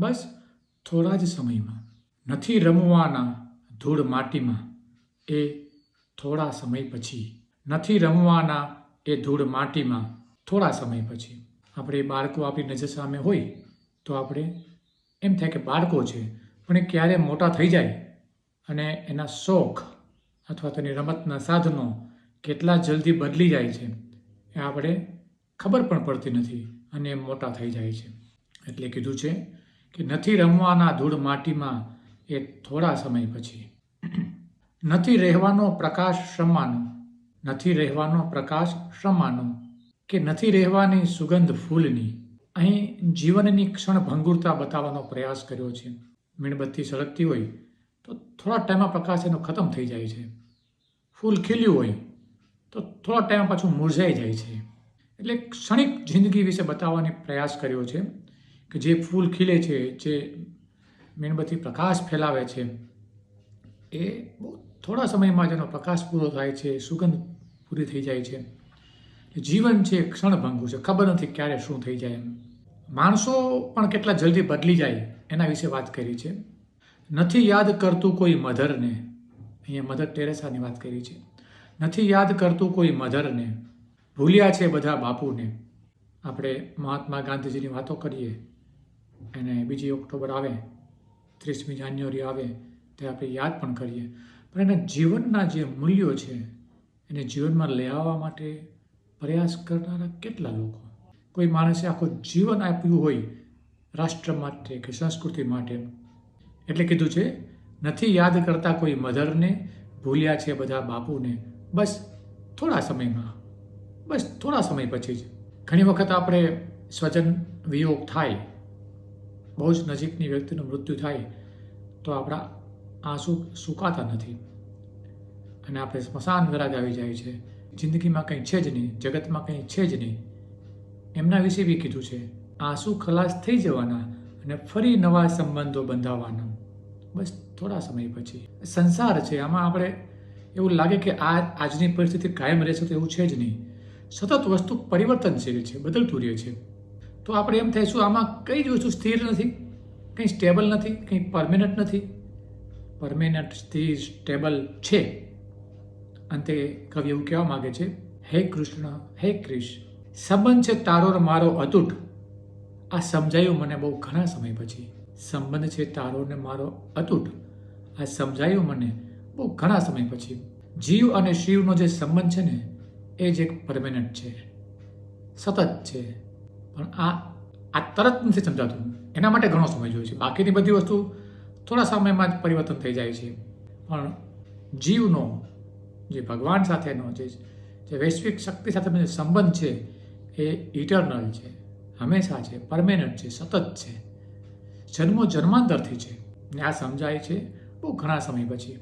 બસ થોડા જ સમયમાં, નથી રમવાના ધૂળ માટીમાં, એ થોડા સમય પછી. નથી રમવાના એ ધૂળ માટીમાં, થોડા સમય પછી. આપણે બાળકો આપણી નજર સામે હોય તો આપણે એમ થાય કે બાળકો છે, પણ એ ક્યારે મોટા થઈ જાય અને એના શોખ અથવા તેની રમતના સાધનો કેટલા જલ્દી બદલી જાય છે, એ આપણે ખબર પણ પડતી નથી અને મોટા થઈ જાય છે. એટલે કીધું છે કે નથી રમવાના ધૂળ માટીમાં એ થોડા સમય પછી. નથી રહેવાનો પ્રકાશ શ્રમાનો નથી રહેવાનો પ્રકાશ શ્રમાનો કે નથી રહેવાની સુગંધ ફૂલની. અહીં જીવનની ક્ષણ ભંગુરતા બતાવવાનો પ્રયાસ કર્યો છે. મીણબત્તી સળગતી હોય તો થોડા ટાઈમમાં પ્રકાશ એનો ખતમ થઈ જાય છે. ફૂલ ખીલ્યું હોય તો થોડા ટાઈમ પાછું મુરઝાઈ જાય છે. એટલે ક્ષણિક જિંદગી વિશે બતાવવાની પ્રયાસ કર્યો છે. કે જે ફૂલ ખીલે છે, જે મીણબત્તી પ્રકાશ ફેલાવે છે, એ બહુ થોડા સમયમાં જેનો પ્રકાશ પૂરો થાય છે, સુગંધ પૂરી થઈ જાય છે. જીવન છે ક્ષણભંગુ છે, ખબર નથી ક્યારે શું થઈ જાય એમ. માણસો પણ કેટલા જલ્દી બદલી જાય એના વિશે વાત કરી છે. નથી યાદ કરતું કોઈ મધરને, અહીંયા મધર ટેરેસાની વાત કરી છે. નથી યાદ કરતું કોઈ મધરને, ભૂલ્યા છે બધા બાપુને. આપણે મહાત્મા ગાંધીજીની વાતો કરીએ. અને બીજી ઓક્ટોબર આવે, ત્રીસમી જાન્યુઆરી આવે, તે આપણે યાદ પણ કરીએ. પણ એના જીવનના જે મૂલ્યો છે, એને જીવનમાં લઈ આવવા માટે પ્રયાસ કરનારા કેટલા લોકો? કોઈ માણસે આખું જીવન આપ્યું હોય રાષ્ટ્ર માટે કે સંસ્કૃતિ માટે. એટલે કીધું છે, નથી યાદ કરતા કોઈ મધરને, ભૂલ્યા છે બધા બાપુને. બસ થોડા સમયમાં, બસ થોડા સમય પછી જ. ઘણી વખત આપણે સ્વજન વિયોગ થાય બહુ જ નજીકની વ્યક્તિનું મૃત્યુ થાય તો આપણા આંસુ સુકાતા નથી. અને આપણે સ્મશાન વિરાગ આવી જાય છે. જિંદગીમાં કંઈ છે જ નહીં, જગતમાં કંઈ છે જ નહીં. એમના વિશે બી કીધું છે. આંસુ ખલાસ થઈ જવાના અને ફરી નવા સંબંધો બંધાવવાના બસ થોડા સમય પછી. સંસાર છે, આમાં આપણે એવું લાગે કે આ આજની પરિસ્થિતિ કાયમ રહેશે તો એવું છે જ નહીં. સતત વસ્તુ પરિવર્તનશીલ છે, બદલતું રહે છે. તો આપણે એમ થઈશું આમાં કઈ જ વસ્તુ સ્થિર નથી? કંઈ સ્ટેબલ નથી? કંઈ પરમેનન્ટ નથી? પરમેનન્ટ સ્થિર સ્ટેબલ છે. અંતે કવિ એવું કહેવા માગે છે, હે કૃષ્ણ, હે ક્રિશ, સંબંધ છે તારો મારો અતૂટ. આ સમજાયું મને બહુ ઘણા સમય પછી. સંબંધ છે તારો ને મારો અતૂટ. આ સમજાયું મને બહુ ઘણા સમય પછી. જીવ અને શિવનો જે સંબંધ છે ને, એ જ એક પરમેનન્ટ છે. સતત છે. પણ આ આ તરત નથી સમજાતું. એના માટે ઘણો સમય જોઈએ છે. બાકીની બધી વસ્તુ થોડા સમયમાં જ પરિવર્તન થઈ જાય છે. પણ જીવનો, જે ભગવાન સાથેનો જે જે વૈશ્વિક શક્તિ સાથેનો જે સંબંધ છે, એ ઇટરનલ છે. હંમેશા છે પરમેનન્ટ છે, સતત છે. જન્મો જન્માંતરથી છે. ને આ સમજાય છે બહુ ઘણા સમય પછી.